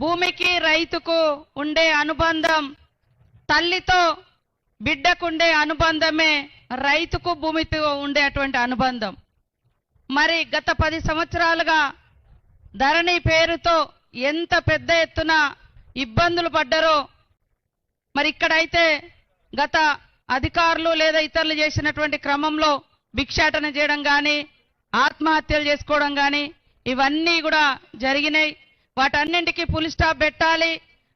భూమికి రైతుకు ఉండే అనుబంధం తల్లితో బిడ్డకుండే అనుబంధమే రైతుకు భూమితో ఉండేటువంటి అనుబంధం. మరి గత పది సంవత్సరాలుగా ధరణి పేరుతో ఎంత పెద్ద ఎత్తున ఇబ్బందులు పడ్డారో మరి ఇక్కడైతే గత అధికారులు లేదా ఇతరులు చేసినటువంటి క్రమంలో భిక్షాటన చేయడం కానీ ఆత్మహత్యలు చేసుకోవడం కానీ ఇవన్నీ కూడా జరిగినాయి. వాటన్నింటికి పులి స్టాప్ పెట్టాలి.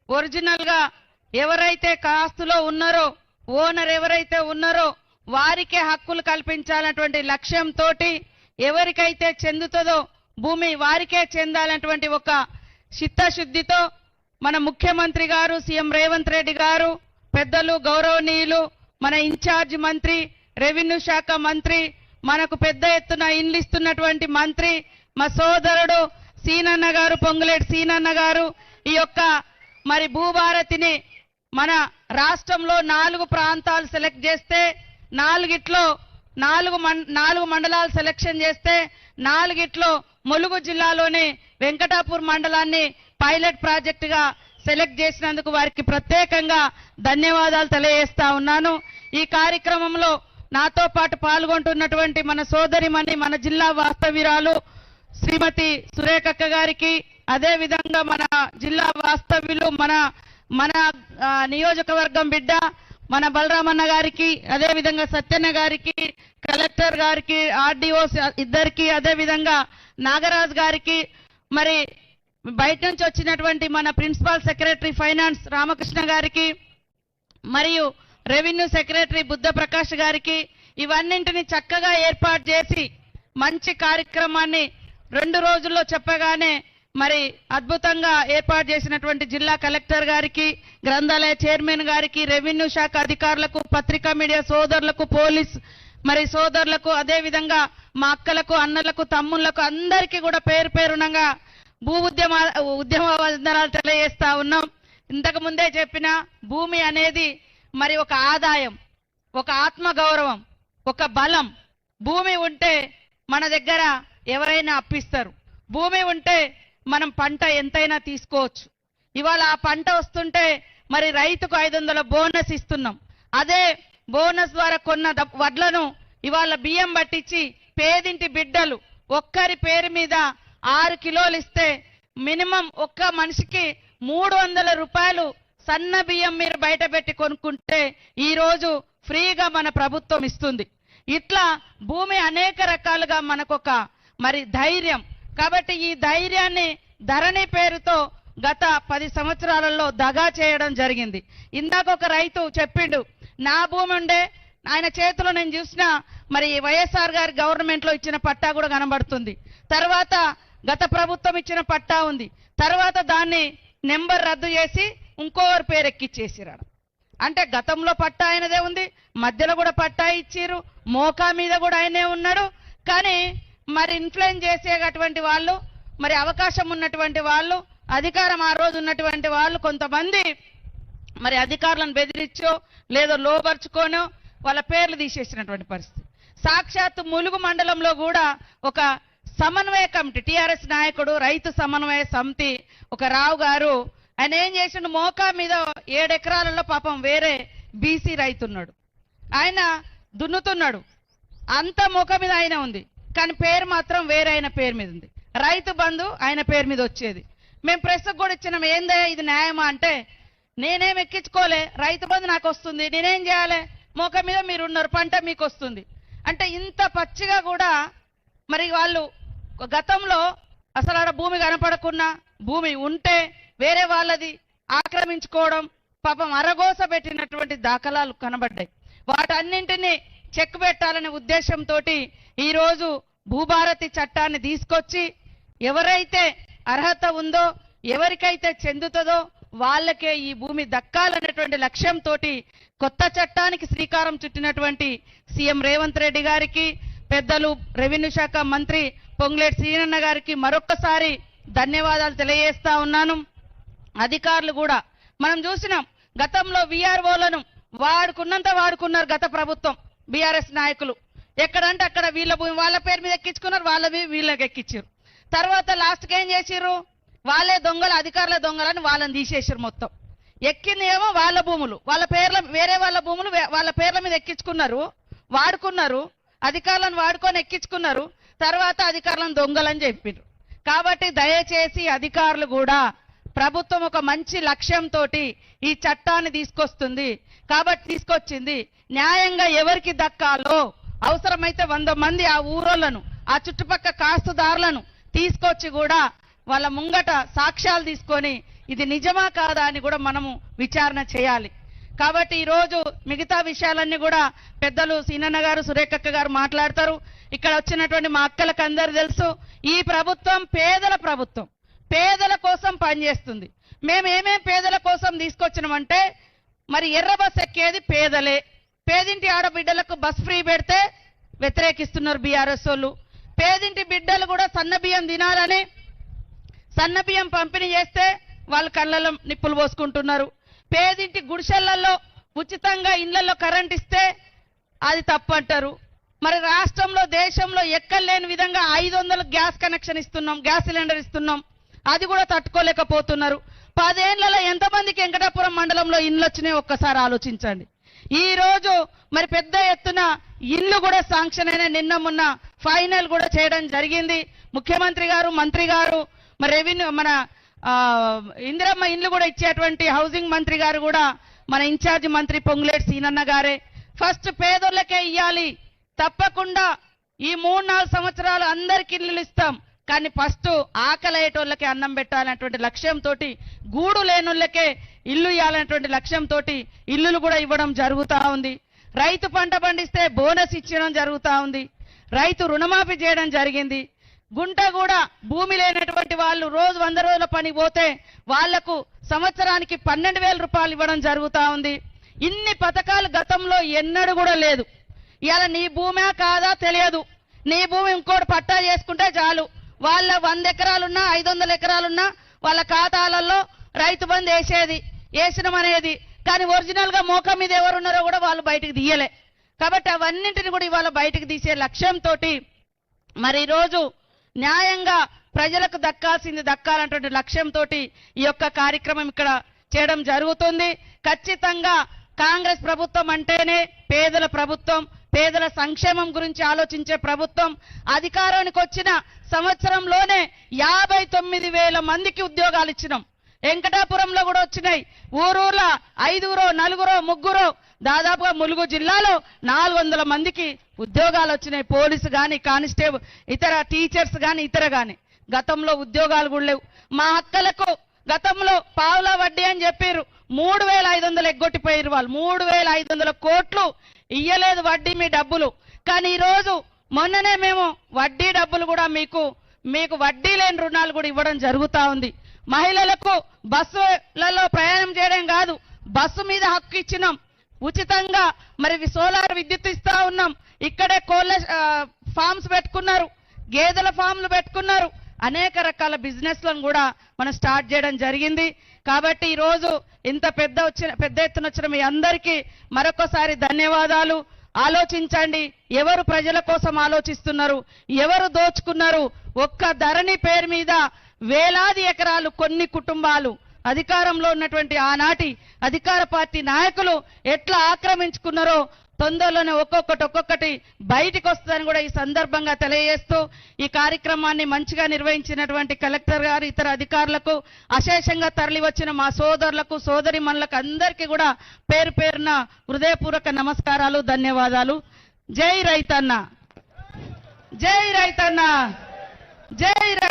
ఒరిజినల్గా ఎవరైతే కాస్తులో ఉన్నారో ఓనర్ ఎవరైతే ఉన్నారో వారికే హక్కులు కల్పించాలన్నటువంటి లక్ష్యంతో ఎవరికైతే చెందుతుందో భూమి వారికే చెందాలన్నటువంటి ఒక చిత్తశుద్ధితో మన ముఖ్యమంత్రి గారు సీఎం రేవంత్ రెడ్డి గారు పెద్దలు గౌరవనీయులు మన ఇన్ఛార్జ్ మంత్రి రెవెన్యూ శాఖ మంత్రి మనకు పెద్ద ఎత్తున ఇన్లిస్తున్నటువంటి మంత్రి మా సోదరుడు సీనన్న గారు పొంగులేటి సీనన్న గారు ఈ యొక్క మరి భూభారతిని మన రాష్ట్రంలో నాలుగు ప్రాంతాలు సెలెక్ట్ చేస్తే నాలుగిట్లో నాలుగు మం- నాలుగు మండలాలు సెలెక్షన్ చేస్తే నాలుగిట్లో ములుగు జిల్లాలోని వెంకటాపూర్ మండలాన్ని పైలట్ ప్రాజెక్టుగా సెలెక్ట్ చేసినందుకు వారికి ప్రత్యేకంగా ధన్యవాదాలు తెలియజేస్తా ఉన్నాను. ఈ కార్యక్రమంలో నాతో పాటు పాల్గొంటున్నటువంటి మన సోదరిమణి మన జిల్లా వాస్తవ్యురాలు శ్రీమతి సురేఖక్క గారికి అదే విధంగా మన జిల్లా వాస్తవ్యులు మన మన నియోజకవర్గం బిడ్డ మన బలరామన్న గారికి అదే విధంగా సత్యన్న గారికి కలెక్టర్ గారికి ఆర్డీఓ ఇద్దరికి అదేవిధంగా నాగరాజ్ గారికి మరి బయట నుంచి వచ్చినటువంటి మన ప్రిన్సిపల్ సెక్రటరీ ఫైనాన్స్ రామకృష్ణ గారికి మరియు రెవెన్యూ సెక్రటరీ బుద్ధ ప్రకాష్ గారికి ఇవన్నింటిని చక్కగా ఏర్పాటు చేసి మంచి కార్యక్రమాన్ని రెండు రోజుల్లో చెప్పగానే మరి అద్భుతంగా ఏర్పాటు చేసినటువంటి జిల్లా కలెక్టర్ గారికి గ్రంథాలయ చైర్మన్ గారికి రెవెన్యూ శాఖ అధికారులకు పత్రికా మీడియా సోదరులకు పోలీస్ మరి సోదరులకు అదేవిధంగా మా అక్కలకు అన్నలకు తమ్ముళ్ళకు అందరికీ కూడా పేరు పేరునంగా భూ ఉద్యమ ఉద్యమ వందనాలు తెలియజేస్తా ఉన్నాం. ఇంతకు ముందే చెప్పిన భూమి అనేది మరి ఒక ఆదాయం ఒక ఆత్మ గౌరవం ఒక బలం. భూమి ఉంటే మన దగ్గర ఎవరైనా అప్పిస్తారు. భూమి ఉంటే మనం పంట ఎంతైనా తీసుకోవచ్చు. ఇవాళ ఆ పంట వస్తుంటే మరి రైతుకు ఐదు వందల బోనస్ ఇస్తున్నాం. అదే బోనస్ ద్వారా కొన్న ద- వడ్లను ఇవాళ బియ్యం పట్టించి పేదింటి బిడ్డలు ఒక్కరి పేరు మీద ఆరు కిలోలు ఇస్తే మినిమం ఒక్క మనిషికి మూడు వందల రూపాయలు సన్న బియ్యం మీరు బయట పెట్టి కొనుక్కుంటే ఈరోజు ఫ్రీగా మన ప్రభుత్వం ఇస్తుంది. ఇట్లా భూమి అనేక రకాలుగా మనకొక మరి ధైర్యం. కాబట్టి ఈ ధైర్యాన్ని ధరణి పేరుతో గత పది సంవత్సరాలలో దగా చేయడం జరిగింది. ఇందాక ఒక రైతు చెప్పిండు నా భూమి ఉండే ఆయన చేతిలో నేను చూసిన మరి వైఎస్ఆర్ గారి గవర్నమెంట్లో ఇచ్చిన పట్టా కూడా కనబడుతుంది. తర్వాత గత ప్రభుత్వం ఇచ్చిన పట్టా ఉంది. తర్వాత దాన్ని నెంబర్ రద్దు చేసి ఇంకోవరి పేరు ఎక్కిచ్చేసిరాడు అంటే గతంలో పట్టా ఆయనదే ఉంది మధ్యలో కూడా పట్టా ఇచ్చిర్రు మోకా మీద కూడా ఆయనే ఉన్నాడు. కానీ మరి ఇన్ఫ్లుయెన్స్ చేసేటటువంటి వాళ్ళు మరి అవకాశం ఉన్నటువంటి వాళ్ళు అధికారం ఆ రోజు ఉన్నటువంటి వాళ్ళు కొంతమంది మరి అధికారులను బెదిరించో లేదో లోపరుచుకోనో వాళ్ళ పేర్లు తీసేసినటువంటి పరిస్థితి. సాక్షాత్ ములుగు మండలంలో కూడా ఒక సమన్వయ కమిటీ టిఆర్ఎస్ నాయకుడు రైతు సమన్వయ సమితి ఒక రావు గారు ఆయన ఏం చేసిండు? మోకా మీద ఏడెకరాలలో పాపం వేరే బీసీ రైతున్నాడు ఆయన దున్నుతున్నాడు. అంత మోకా మీద ఆయన ఉంది. కానీ పేరు మాత్రం వేరే ఆయన పేరు మీద ఉంది. రైతు బంధు ఆయన పేరు మీద వచ్చేది. మేము ప్రెస్కి కూడా ఇచ్చినాం ఏందే ఇది న్యాయమా అంటే నేనేం ఎక్కించుకోలే రైతు బంధు నాకు వస్తుంది నేనేం చేయాలి మొఖ మీద మీరు ఉన్నారు పంట మీకు వస్తుంది. అంటే ఇంత పచ్చిగా కూడా మరి వాళ్ళు గతంలో అసలు ఆడ భూమి కనపడకున్నా భూమి ఉంటే వేరే వాళ్ళది ఆక్రమించుకోవడం పాపం అరగోస పెట్టినటువంటి దాఖలాలు కనబడ్డాయి. వాటన్నింటినీ చెక్ పెట్టాలనే ఉద్దేశంతో ఈరోజు భూభారతి చట్టాన్ని తీసుకొచ్చి ఎవరైతే అర్హత ఉందో ఎవరికైతే చెందుతుందో వాళ్ళకే ఈ భూమి దక్కాలనేటువంటి లక్ష్యంతో కొత్త చట్టానికి శ్రీకారం చుట్టినటువంటి సీఎం రేవంత్ రెడ్డి గారికి పెద్దలు రెవెన్యూ శాఖ మంత్రి పొంగులేటి శ్రీనన్న గారికి మరొక్కసారి ధన్యవాదాలు తెలియజేస్తా ఉన్నాను. అధికారులు కూడా మనం చూసినాం గతంలో వీఆర్ఓలను వాడుకున్నంత వాడుకున్నారు గత ప్రభుత్వం బీఆర్ఎస్ నాయకులు. ఎక్కడంటే అక్కడ వీళ్ళ భూమి వాళ్ళ పేరు మీద ఎక్కించుకున్నారు వాళ్ళవి వీళ్ళకి ఎక్కించారు తర్వాత లాస్ట్కి ఏం చేసిర్రు? వాళ్ళే దొంగలు అధికారుల దొంగలని వాళ్ళని తీసేసారు మొత్తం. ఎక్కింది ఏమో వాళ్ళ భూములు వాళ్ళ పేర్ల వేరే వాళ్ళ భూములు వాళ్ళ పేర్ల మీద ఎక్కించుకున్నారు వాడుకున్నారు అధికారులను వాడుకొని ఎక్కించుకున్నారు తర్వాత అధికారులను దొంగలని చెప్పిండ్రు కాబట్టి దయచేసి అధికారులు కూడా ప్రభుత్వం ఒక మంచి లక్ష్యంతో ఈ చట్టాన్ని తీసుకొస్తుంది కాబట్టి తీసుకొచ్చింది. న్యాయంగా ఎవరికి దక్కాలో అవసరమైతే వంద మంది ఆ ఊరోళ్ళను ఆ చుట్టుపక్క కాస్తుదారులను తీసుకొచ్చి కూడా వాళ్ళ ముంగట సాక్ష్యాలు తీసుకొని ఇది నిజమా కాదా అని కూడా మనము విచారణ చేయాలి. కాబట్టి ఈ రోజు మిగతా విషయాలన్నీ కూడా పెద్దలు సీనన్న గారు సురేఖక్క గారు మాట్లాడతారు. ఇక్కడ వచ్చినటువంటి మా అక్కలకు అందరు తెలుసు ఈ ప్రభుత్వం పేదల ప్రభుత్వం పేదల కోసం పనిచేస్తుంది. మేము ఏమేం పేదల కోసం తీసుకొచ్చినామంటే మరి ఎర్ర బస్ ఎక్కేది పేదలే. పేదింటి ఆడబిడ్డలకు బస్ ఫ్రీ పెడితే వ్యతిరేకిస్తున్నారు బీఆర్ఎస్ వాళ్ళు. పేదింటి బిడ్డలు కూడా సన్న బియ్యం తినాలని సన్న బియ్యం పంపిణీ చేస్తే వాళ్ళు కళ్ళలో నిప్పులు పోసుకుంటున్నారు. పేదింటి గుడిసెళ్ళలో ఉచితంగా ఇళ్ళలో కరెంట్ ఇస్తే అది తప్పు అంటారు. మరి రాష్ట్రంలో దేశంలో ఎక్కలేని విధంగా ఐదు వందలు గ్యాస్ కనెక్షన్ ఇస్తున్నాం గ్యాస్ సిలిండర్ ఇస్తున్నాం. అది కూడా తట్టుకోలేకపోతున్నారు. పదేళ్ళలో ఎంతమందికి వెంకటాపురం మండలంలో ఇండ్లు వచ్చినాయి ఒక్కసారి ఆలోచించండి. ఈ రోజు మరి పెద్ద ఎత్తున ఇల్లు కూడా శాంక్షన్ అయిన నిన్న మొన్న ఫైనల్ కూడా చేయడం జరిగింది. ముఖ్యమంత్రి గారు మంత్రి గారు మరి రెవెన్యూ మన ఇందిరమ్మ ఇల్లు కూడా ఇచ్చేటువంటి హౌసింగ్ మంత్రి గారు కూడా మన ఇన్ఛార్జ్ మంత్రి పొంగులేటి సీనన్న గారే. ఫస్ట్ పేదోళ్ళకే ఇయ్యాలి. తప్పకుండా ఈ మూడు నాలుగు సంవత్సరాలు అందరికి ఇల్లు ఇస్తాం. కానీ ఫస్ట్ ఆకలయ్యేటోళ్ళకే అన్నం పెట్టాలనేటువంటి లక్ష్యంతో గూడు లేనోళ్ళకే ఇల్లు ఇవ్వాలనేటువంటి లక్ష్యంతో ఇల్లులు కూడా ఇవ్వడం జరుగుతూ ఉంది. రైతు పంట పండిస్తే బోనస్ ఇచ్చడం జరుగుతూ ఉంది. రైతు రుణమాఫీ చేయడం జరిగింది. గుంట కూడా భూమి లేనటువంటి వాళ్ళు రోజు వంద రోజుల పని పోతే వాళ్ళకు సంవత్సరానికి పన్నెండు వేల రూపాయలు ఇవ్వడం జరుగుతూ ఉంది. ఇన్ని పథకాలు గతంలో ఎన్నడూ కూడా లేదు. ఇలా నీ భూమే కాదా తెలియదు. నీ భూమి ఇంకోటి పట్టా చేసుకుంటే చాలు. వాళ్ళ వంద ఎకరాలున్నా ఐదు వందల ఎకరాలున్నా వాళ్ళ ఖాతాలలో రైతు బంధు వేసేది వేసినమనేది కానీ ఒరిజినల్గా మోకం మోక మీద ఎవరున్నారో కూడా వాళ్ళు బయటకు తీయలే. కాబట్టి అవన్నింటిని కూడా ఇవాళ బయటకు తీసే లక్ష్యంతో మరి ఈరోజు న్యాయంగా ప్రజలకు దక్కాల్సింది దక్కాలన్నటువంటి లక్ష్యంతో ఈ యొక్క కార్యక్రమం ఇక్కడ చేయడం జరుగుతుంది. ఖచ్చితంగా కాంగ్రెస్ ప్రభుత్వం అంటేనే పేదల ప్రభుత్వం పేదల సంక్షేమం గురించి ఆలోచించే ప్రభుత్వం అధికారానికి వచ్చిన సంవత్సరంలోనే యాభై తొమ్మిది వేల మందికి ఉద్యోగాలు ఇచ్చినాం. వెంకటాపురంలో కూడా వచ్చినాయి. ఊరూర్ల ఐదుగురో నలుగురో ముగ్గురో దాదాపుగా ములుగు జిల్లాలో నాలుగు వందల మందికి ఉద్యోగాలు వచ్చినాయి. పోలీసు కానీ కానిస్టేబుల్ ఇతర టీచర్స్ గాని ఇతర కానీ గతంలో ఉద్యోగాలు కూడా లేవు. మా అక్కలకు గతంలో పావుల వడ్డీ అని చెప్పారు మూడు వేల ఐదు వందలు ఎగ్గొట్టిపోయారు వాళ్ళు. మూడు వేల ఐదు వందల కోట్లు ఇయ్యలేదు వడ్డీ మీ డబ్బులు. కానీ ఈరోజు మొన్ననే మేము వడ్డీ డబ్బులు కూడా మీకు మీకు వడ్డీ లేని రుణాలు కూడా ఇవ్వడం జరుగుతూ ఉంది. మహిళలకు బస్సులలో ప్రయాణం చేయడం కాదు బస్సు మీద హక్కు ఇచ్చినాం. ఉచితంగా మరి సోలార్ విద్యుత్ ఇస్తా ఉన్నాం. ఇక్కడే కోళ్ళ ఫామ్స్ ఫార్మ్స్ పెట్టుకున్నారు. గేదెల ఫామ్లు పెట్టుకున్నారు. అనేక రకాల బిజినెస్లను కూడా మనం స్టార్ట్ చేయడం జరిగింది. కాబట్టి ఈ రోజు ఇంత పెద్ద వచ్చిన పెద్ద ఎత్తున వచ్చిన మీ అందరికీ మరొకసారి ధన్యవాదాలు. ఆలోచించండి ఎవరు ప్రజల కోసం ఆలోచిస్తున్నారు ఎవరు దోచుకున్నారు ఒక్క ధరణి పేరు మీద వేలాది ఎకరాలు కొన్ని కుటుంబాలు అధికారంలో ఉన్నటువంటి ఆనాటి అధికార పార్టీ నాయకులు ఎట్లా ఆక్రమించుకున్నారో తొందరలోనే ఒక్కొక్కటి ఒక్కొక్కటి బయటికి వస్తుందని కూడా ఈ సందర్భంగా తెలియజేస్తూ ఈ కార్యక్రమాన్ని మంచిగా నిర్వహించినటువంటి కలెక్టర్ గారు ఇతర అధికారులకు అశేషంగా తరలి వచ్చిన మా సోదరులకు సోదరి అందరికీ కూడా పేరు పేరున హృదయపూర్వక నమస్కారాలు ధన్యవాదాలు. జై రైతన్న! జై రైతన్న! జై రై